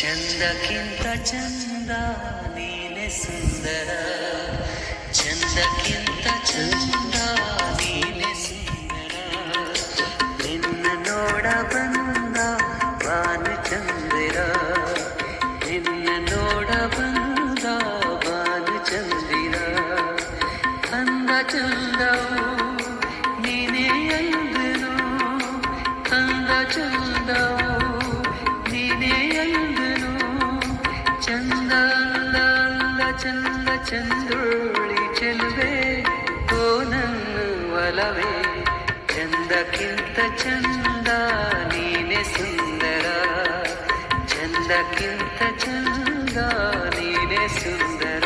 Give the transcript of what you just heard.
ಚಂದಕ್ಕಿಂತ ಚಂದ ನೀನೆ ಸುಂದರ. ಚಂದಕ್ಕಿಂತ ಚಂದ ನೀನೆ ಸುಂದರ. ನಿನ್ನ ನೋಡ ಬಂದ ಬಾನು ಚಂದಿರ. ನಿನ್ನ ನೋಡ ಬಂದ ಬಾನು ಚಂದಿರ. ಅಂದ ಚಂದವು ಚಂದ ಚಂದ್ರೋಳಿ ಚೆಲುವೆ ಓ ನನ್ನ ಒಲವೇ ಚಂದಕ್ಕಿಂತ ಚಂದ ನೀನೆ ಸುಂದರ ಚಂದಕ್ಕಿಂತ ಚಂದ ನೀನೆ ಸುಂದರ